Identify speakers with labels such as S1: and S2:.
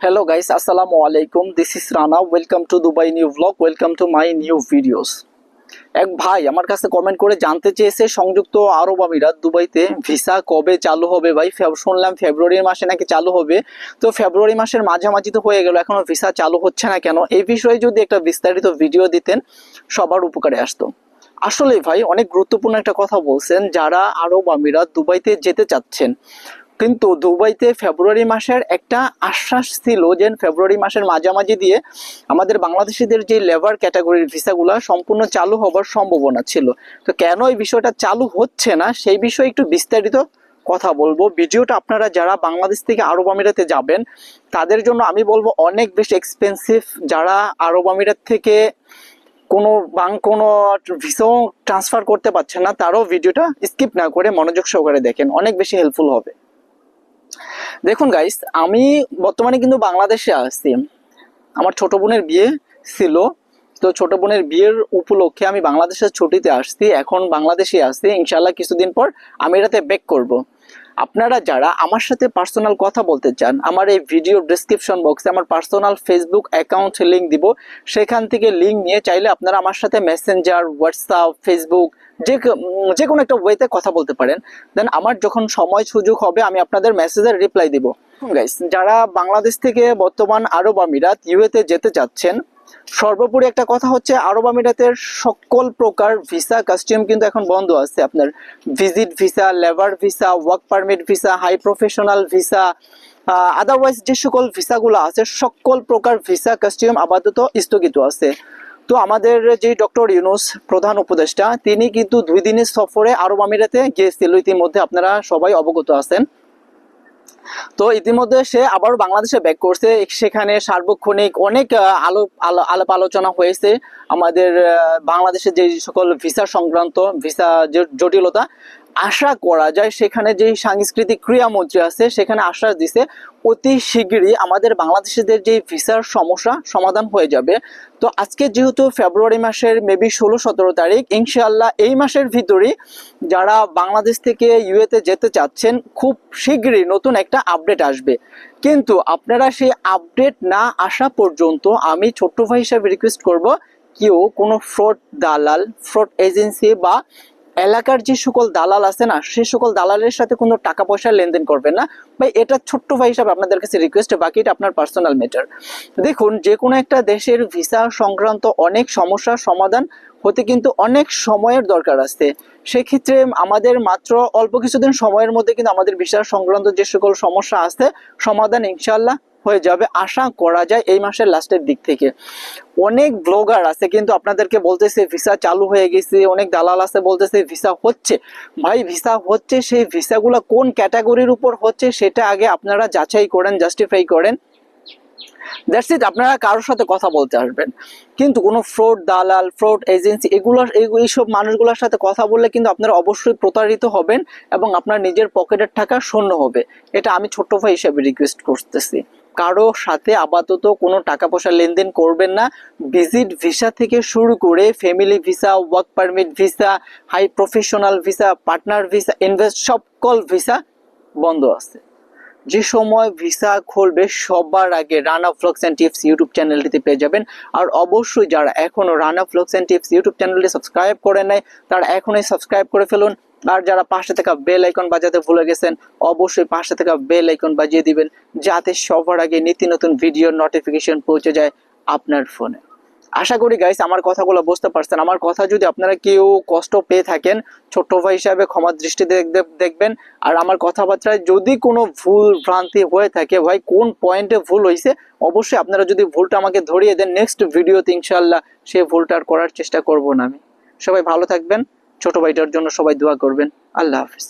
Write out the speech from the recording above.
S1: Hello guys, Assalamu alaikum. This is Rana. Welcome to Dubai New Vlog. Welcome to my new videos. এক ভাই আমার কাছে comment করে জানতে চেয়েছে সংযুক্ত আরব আমিরাত দুবাইতে ভিসা কবে চালু হবে ভাই শুনলাম ফেব্রুয়ারি মাসে নাকি চালু হবে তো ফেব্রুয়ারি মাসের মাঝামাঝি তো হয়ে গেল এখনও ভিসা চালু হচ্ছে না কেন এই বিষয়ে যদি একটা বিস্তারিত ভিডিও দিতেন সবার উপকারে আসতো আসলে ভাই অনেক গুরুত্বপূর্ণ একটা কথা বলছেন যারা আরব আমিরাত দুবাইতে যেতে চাচ্ছেন কিন্তু দুবাইতে ফেব্রুয়ারি মাসের একটা আশ্বাস ছিল যে ফেব্রুয়ারি মাসের মাঝামাঝি দিয়ে আমাদের বাংলাদেশিদের যে লেবার ক্যাটাগরির ভিসাগুলো সম্পূর্ণ চালু হবার সম্ভাবনা ছিল। তো কেন এই বিষয়টা চালু হচ্ছে না? সেই বিষয়ে একটু বিস্তারিত কথা বলব। ভিডিওটা আপনারা যারা বাংলাদেশ থেকে আরব আমিরাতে যাবেন, তাদের জন্য আমি বলব অনেক বেশি এক্সপেন্সিভ যারা আরব আমিরাত থেকে কোনো বাং, কোনো ভিসাও ট্রান্সফার করতে পারছেন না, তারাও ভিডিওটা স্কিপ না করে মনোযোগ সহকারে দেখেন। অনেক বেশি হেল্পফুল হবে। দেখুন গাইস আমি বর্তমানে কিন্তু বাংলাদেশে আসছি আমার ছোট বোনের বিয়ে ছিল। তো ছোট বোনের বিয়ের উপলক্ষে আমি বাংলাদেশের ছুটিতে আসছি। এখন বাংলাদেশে আসছি ইনশাল্লাহ কিছুদিন পর আমি এটাতে ব্যাক করব। আপনারা যারা আমার সাথে পার্সোনাল কথা বলতে চান, আমার এই ভিডিও ডিসক্রিপশন বক্সে আমার পার্সোনাল ফেসবুক অ্যাকাউন্ট লিঙ্ক দিব। সেখান থেকে লিঙ্ক নিয়ে চাইলে আপনারা আমার সাথে মেসেঞ্জার হোয়াটসঅ্যাপ ফেসবুক যে যে কোনো একটা ওয়েতে কথা বলতে পারেন। দেন আমার যখন সময় সুযোগ হবে, আমি আপনাদের মেসেজের রিপ্লাই দিব। গাইস যারা বাংলাদেশ থেকে বর্তমান আরব আমিরাত ইউএতে যেতে চাচ্ছেন সর্বোপরি একটা কথা হচ্ছে, আরব আমিরাতের সকল প্রকার ভিসা কাস্টম কিন্তু এখন বন্ধ আছে। আপনার visit visa labour visa work permit visa high professional visa otherwise যে সকল ভিসাগুলো আছে, সকল প্রকার ভিসা কাস্টম আপাতত স্থগিত আছে। তো আমাদের যে ডক্টর ইউনুস, প্রধান উপদেষ্টা, তিনি কিন্তু দুই দিনের সফরে আরব আমিরাতে গিয়েছিল। ইতিমধ্যে আপনারা সবাই অবগত আছেন। তো ইতিমধ্যে সে আবার বাংলাদেশে ব্যাক করছে। সেখানে সার্বক্ষণিক অনেক আহ, আলো আলো- আলাপ আলোচনা হয়েছে। আমাদের বাংলাদেশে যে সকল ভিসা সংক্রান্ত ভিসা জটিলতা আশা করা যায় সেখানে যে সাংস্কৃতিক ক্রিয়ামন্ত্রী আছে, সেখানে আশ্বাস দিছে অতি শীঘ্রই আমাদের বাংলাদেশিদের যে ভিসার সমস্যা সমাধান হয়ে যাবে। তো আজকে যেহেতু ফেব্রুয়ারি মাসের মেবি ষোলো, সতেরো তারিখ, ইনশাআল্লাহ এই মাসের ভিতরেই যারা বাংলাদেশ থেকে ইউএতে যেতে চাচ্ছেন, খুব শীঘ্রই নতুন একটা আপডেট আসবে। কিন্তু আপনারা সেই আপডেট না আসা পর্যন্ত আমি ছোট্ট ভাই হিসাবে রিকোয়েস্ট করব, কেউ কোনো ফ্রড দালাল ফ্রড এজেন্সি বা এলাকার যে সকল দালাল আছে না, সে সকল দালালের সাথে কোনো টাকা পয়সা লেনদেন করবেন না। ভাই, এটা ছোট্ট ভাই হিসাবে আপনাদের কাছে রিকোয়েস্ট বাকিটা আপনার পার্সোনাল ম্যাটার দেখুন, যে কোনো একটা দেশের ভিসা সংক্রান্ত অনেক সমস্যার সমাধান হতে কিন্তু অনেক সময়ের দরকার আছে। সেক্ষেত্রে আমাদের মাত্র অল্প কিছুদিন সময়ের মধ্যে কিন্তু আমাদের ভিসা সংক্রান্ত যে সকল সমস্যা আছে, সমাধান ইনশাল্লাহ হয়ে যাবে। আশা করা যায় এই মাসের লাস্টের দিক থেকে। অনেক ব্লগার আছে কিন্তু আপনাদেরকে বলতেছে ভিসা চালু হয়ে গেছে। অনেক দালাল আছে বলতেছে ভিসা হচ্ছে। ভাই ভিসা হচ্ছে, সেই ভিসাগুলো কোন ক্যাটাগরির উপর হচ্ছে সেটা আগে আপনারা যাচাই করেন জাস্টিফাই করেন। দ্যাটস ইট আপনারা কারোর সাথে কথা বলতে আসবেন। কিন্তু কোনো ফ্রড দালাল ফ্রড এজেন্সি এগুলো এইসব মানুষগুলোর সাথে কথা বললে কিন্তু আপনারা অবশ্যই প্রতারিত হবেন এবং আপনার নিজের পকেটের টাকা শূন্য হবে। এটা আমি ছোট্ট ভাই হিসেবে রিকোয়েস্ট করতেছি। কারও সাথে আপাতত কোনো টাকা পয়সা লেনদেন করবেন না। ভিজিট ভিসা থেকে শুরু করে family visa work permit visa high professional visa partner visa invest সকল ভিসা বন্ধ আছে। যে সময় ভিসা খুলবে সবার আগে Rana vlogs and tips YouTube চ্যানেলটিতে পেয়ে যাবেন। আর অবশ্যই যারা এখনও Rana vlogs and tips YouTube চ্যানেলটি সাবস্ক্রাইব করে নেয় তারা এখনই সাবস্ক্রাইব করে ফেলুন। আর যারা পাশে থাকা বেল আইকন বাজাতে ভুলে গেছেন, অবশ্যই পাশে থাকা বেল আইকন বাজিয়ে দিবেন, যাতে সবার আগে নীতি নতুন ভিডিওর নোটিফিকেশন পৌঁছে যায় আপনার ফোনে আশা করি গাইস আমার কথাগুলো বুঝতে পারছেন। আমার কথা যদি আপনারা কেউ কষ্ট পেয়ে থাকেন ছোট্ট ভাই হিসাবে ক্ষমা দৃষ্টি দেখ- দেখবেন। আর আমার কথাবার্তায় যদি কোনো ভুল ভ্রান্তি হয়ে থাকে, ভাই, কোন পয়েন্টে ভুল হয়েছে অবশ্যই আপনারা যদি ভুলটা আমাকে ধরিয়ে দেন নেক্সট ভিডিওতে ইনশাল্লাহ সেই ভুলটা আর করার চেষ্টা করব না আমি। সবাই ভালো থাকবেন। ছোট ভাইটার জন্য সবাই দোয়া করবেন। আল্লাহ হাফিজ।